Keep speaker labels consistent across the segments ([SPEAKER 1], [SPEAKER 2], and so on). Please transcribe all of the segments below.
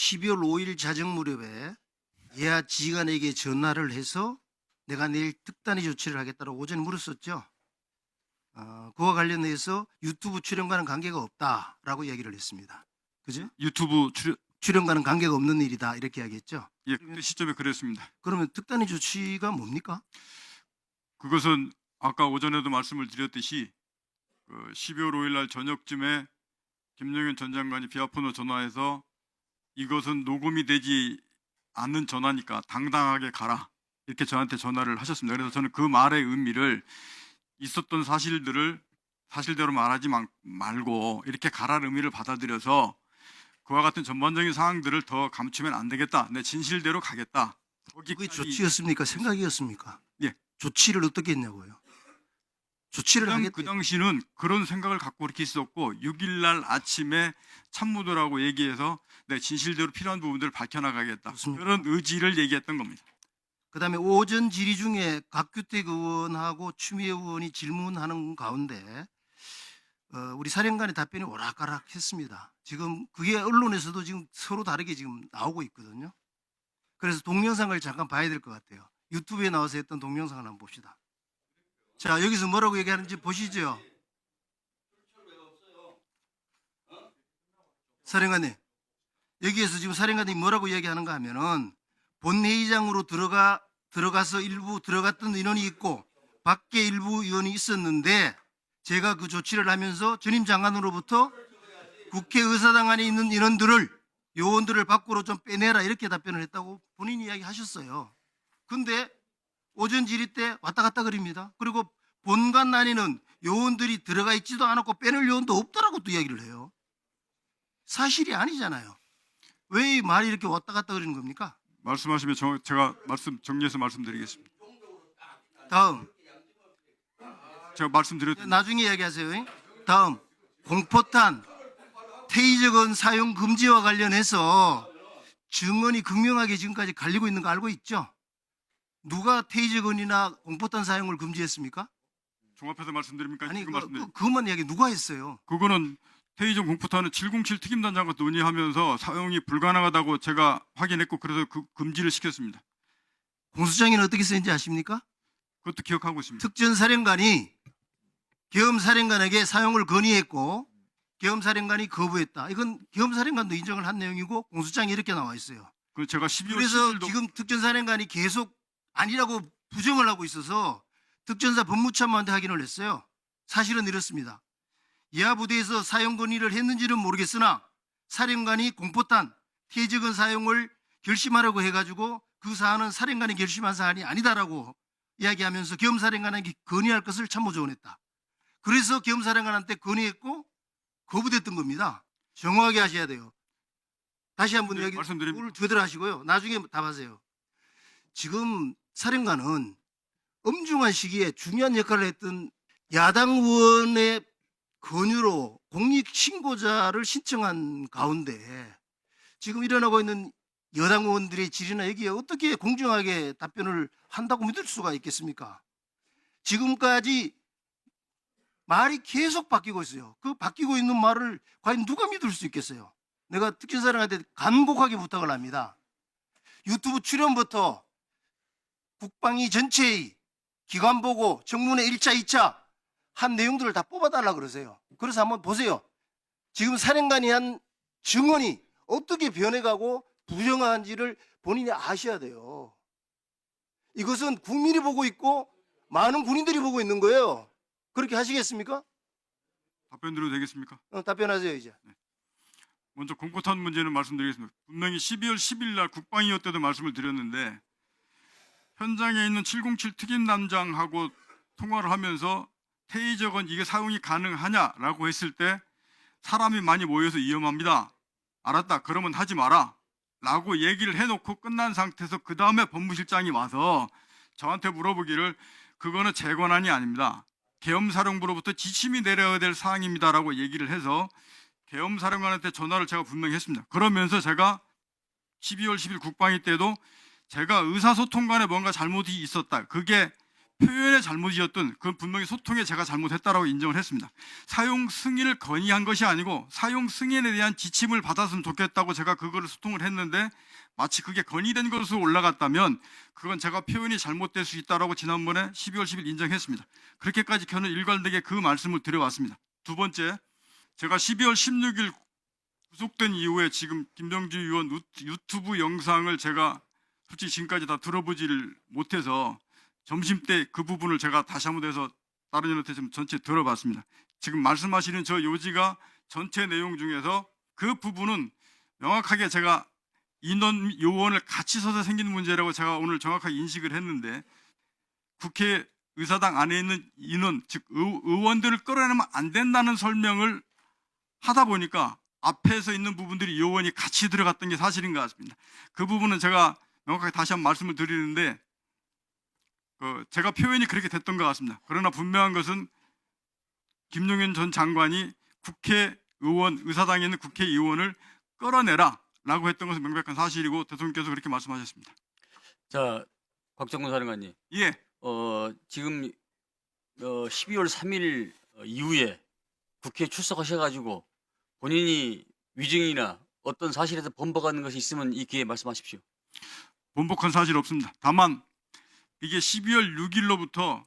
[SPEAKER 1] 12월 5일 자정 무렵에 예하 지휘관에게 전화를 해서 내가 내일 특단의 조치를 하겠다고 오전에 물었었죠. 어, 그와 관련해서 유튜브 출연과는 관계가 없다라고 이야기를 했습니다. 그죠?
[SPEAKER 2] 유튜브 출연
[SPEAKER 1] 출연과는 관계가 없는 일이다 이렇게 이야기했죠.
[SPEAKER 2] 예, 그때 시점에 그랬습니다.
[SPEAKER 1] 그러면 특단의 조치가 뭡니까?
[SPEAKER 2] 그것은 아까 오전에도 말씀을 드렸듯이 그 12월 5일 날 저녁쯤에 김영현 전 장관이 비아폰으로 전화해서 이것은 녹음이 되지 않는 전화니까 당당하게 가라 이렇게 저한테 전화를 하셨습니다. 그래서 저는 그 말의 의미를 있었던 사실들을 사실대로 말하지 마- 말고 이렇게 가라는 의미를 받아들여서 그와 같은 전반적인 사항들을 더 감추면 안 되겠다. 내 진실대로 가겠다.
[SPEAKER 1] 그게 조치였습니까? 생각이었습니까?
[SPEAKER 2] 예.
[SPEAKER 1] 조치를 어떻게 했냐고요? 조치를
[SPEAKER 2] 그, 당,
[SPEAKER 1] 하겠다.
[SPEAKER 2] 그 당시는 그런 생각을 갖고 이렇게 있었고 6일 날 아침에 참모들하고 얘기해서 내 진실대로 필요한 부분들을 밝혀나가겠다.
[SPEAKER 1] 좋습니다.
[SPEAKER 2] 그런 의지를 얘기했던 겁니다.
[SPEAKER 1] 그다음에 오전 질의 중에 각규택 의원하고 추미애 의원이 질문하는 가운데 어, 우리 사령관의 답변이 오락가락했습니다. 지금 그게 언론에서도 지금 서로 다르게 지금 나오고 있거든요. 그래서 동영상을 잠깐 봐야 될 것 같아요. 유튜브에 나와서 했던 동영상을 한번 봅시다. 자 여기서 뭐라고 얘기하는지 보시죠. 사령관님 여기에서 지금 사령관이 뭐라고 이야기하는가 하면은 본회의장으로 들어가 들어가서 일부 들어갔던 인원이 있고 밖에 일부 의원이 있었는데 제가 그 조치를 하면서 전임 장관으로부터 국회의사당 안에 있는 인원들을 요원들을 밖으로 좀 빼내라 이렇게 답변을 했다고 본인 이야기 하셨어요. 근데 오전 질의 때 왔다 갔다 그립니다. 그리고 본관 안에는 요원들이 들어가 있지도 않았고 빼낼 요원도 없다라고 또 이야기를 해요. 사실이 아니잖아요. 왜 이 말이 이렇게 왔다 갔다 그리는 겁니까?
[SPEAKER 2] 말씀하시면 저- 제가 말씀 정리해서 말씀드리겠습니다.
[SPEAKER 1] 다음
[SPEAKER 2] 제가 말씀드렸
[SPEAKER 1] 나중에 이야기하세요. 다음 공포탄 테이저건 사용 금지와 관련해서 증언이 극명하게 지금까지 갈리고 있는 거 알고 있죠? 누가 테이저건이나 공포탄 사용을 금지했습니까?
[SPEAKER 2] 종합해서 말씀드립니까?
[SPEAKER 1] 아니
[SPEAKER 2] 지금
[SPEAKER 1] 그,
[SPEAKER 2] 말씀드리
[SPEAKER 1] 그, 그것만 이야기 누가 했어요?
[SPEAKER 2] 그거는 테이전 공포탄은 707 특임단장과 논의하면서 사용이 불가능하다고 제가 확인했고 그래서 그 금지를 시켰습니다.
[SPEAKER 1] 공수장에는 어떻게 쓰는지 아십니까?
[SPEAKER 2] 그것도 기억하고 있습니다.
[SPEAKER 1] 특전사령관이 계엄사령관에게 사용을 건의했고 계엄사령관이 거부했다. 이건 계엄사령관도 인정을 한 내용이고 공수장에 이렇게 나와 있어요.
[SPEAKER 2] 그 제가 12월
[SPEAKER 1] 그래서
[SPEAKER 2] 10일도
[SPEAKER 1] 지금 특전사령관이 계속 아니라고 부정을 하고 있어서 특전사 법무참모한테 확인을 했어요. 사실은 이렇습니다. 이하 부대에서 사용 건의를 했는지는 모르겠으나 사령관이 공포탄, 태적은 사용을 결심하라고 해가지고 그 사안은 사령관이 결심한 사안이 아니다라고 이야기하면서 겸사령관에게 건의할 것을 참모 조언했다. 그래서 겸사령관한테 건의했고 거부됐던 겁니다. 정확하게 하셔야 돼요. 다시 한번
[SPEAKER 2] 네,
[SPEAKER 1] 이야기
[SPEAKER 2] 말씀드립니다.
[SPEAKER 1] 오늘 되돌아 하시고요. 나중에 답하세요. 지금 사령관은 엄중한 시기에 중요한 역할을 했던 야당 의원의 권유로 공익신고자를 신청한 가운데 지금 일어나고 있는 여당 의원들의 질의나 여기에 어떻게 공정하게 답변을 한다고 믿을 수가 있겠습니까? 지금까지 말이 계속 바뀌고 있어요. 그 바뀌고 있는 말을 과연 누가 믿을 수 있겠어요? 내가 특전사령한테 간곡하게 부탁을 합니다. 유튜브 출연부터 국방위 전체의 기관 보고 정문의 1차, 2차 한 내용들을 다 뽑아달라 그러세요. 그래서 한번 보세요. 지금 사령관이 한 증언이 어떻게 변해가고 부정한지를 본인이 아셔야 돼요. 이것은 국민이 보고 있고 많은 군인들이 보고 있는 거예요. 그렇게 하시겠습니까?
[SPEAKER 2] 답변 드려도 되겠습니까?
[SPEAKER 1] 어, 답변하세요 이제.
[SPEAKER 2] 먼저 공포탄 문제는 말씀드리겠습니다. 분명히 12월 10일 날 국방위원 때도 말씀을 드렸는데 현장에 있는 707 특임 단장하고 통화를 하면서 테이저건 이게 사용이 가능하냐라고 했을 때 사람이 많이 모여서 위험합니다. 알았다. 그러면 하지 마라. 라고 얘기를 해놓고 끝난 상태에서 그 다음에 법무실장이 와서 저한테 물어보기를 그거는 제 권한이 아닙니다. 계엄사령부로부터 지침이 내려야 될 사항입니다라고 얘기를 해서 계엄사령관한테 전화를 제가 분명히 했습니다. 그러면서 제가 12월 10일 국방위 때도 제가 의사소통 간에 뭔가 잘못이 있었다. 그게 표현의 잘못이었던 그건 분명히 소통에 제가 잘못했다라고 인정을 했습니다. 사용 승인을 건의한 것이 아니고 사용 승인에 대한 지침을 받았으면 좋겠다고 제가 그거를 소통을 했는데 마치 그게 건의된 것으로 올라갔다면 그건 제가 표현이 잘못될 수 있다라고 지난번에 12월 10일 인정했습니다. 그렇게까지 저는 일관되게 그 말씀을 드려왔습니다. 두 번째, 제가 12월 16일 구속된 이후에 지금 김병주 의원 유- 유튜브 영상을 제가 솔직히 지금까지 다 들어보지를 못해서 점심 때 그 부분을 제가 다시 한번 해서 다른 연한테 좀 전체 들어봤습니다. 지금 말씀하시는 저 요지가 전체 내용 중에서 그 부분은 명확하게 제가 인원 요원을 같이 서서 생기는 문제라고 제가 오늘 정확하게 인식을 했는데 국회 의사당 안에 있는 인원 즉 의- 의원들을 끌어내면 안 된다는 설명을 하다 보니까 앞에서 있는 부분들이 요원이 같이 들어갔던 게 사실인 것 같습니다. 그 부분은 제가 명확하게 다시 한 번 말씀을 드리는데 그 제가 표현이 그렇게 됐던 것 같습니다. 그러나 분명한 것은 김용현 전 장관이 국회의원 의사당에 있는 국회의원을 끌어내라라고 했던 것은 명백한 사실이고 대통령께서 그렇게 말씀하셨습니다.
[SPEAKER 3] 자, 곽정근 사령관님,
[SPEAKER 2] 예,
[SPEAKER 3] 어, 지금 어, 12월 3일 이후에 국회에 출석하셔가지고 본인이 위증이나 어떤 사실에서 번복하는 것이 있으면 이 기회에 말씀하십시오.
[SPEAKER 2] 번복한 사실 없습니다. 다만 이게 12월 6일로부터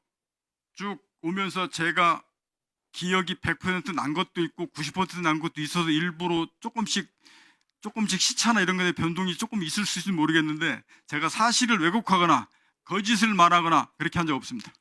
[SPEAKER 2] 쭉 오면서 제가 기억이 100%난 것도 있고 90%난 것도 있어서 일부러 조금씩 조금씩 시차나 이런 것에 변동이 조금 있을 수 있을지 모르겠는데 제가 사실을 왜곡하거나 거짓을 말하거나 그렇게 한 적 없습니다.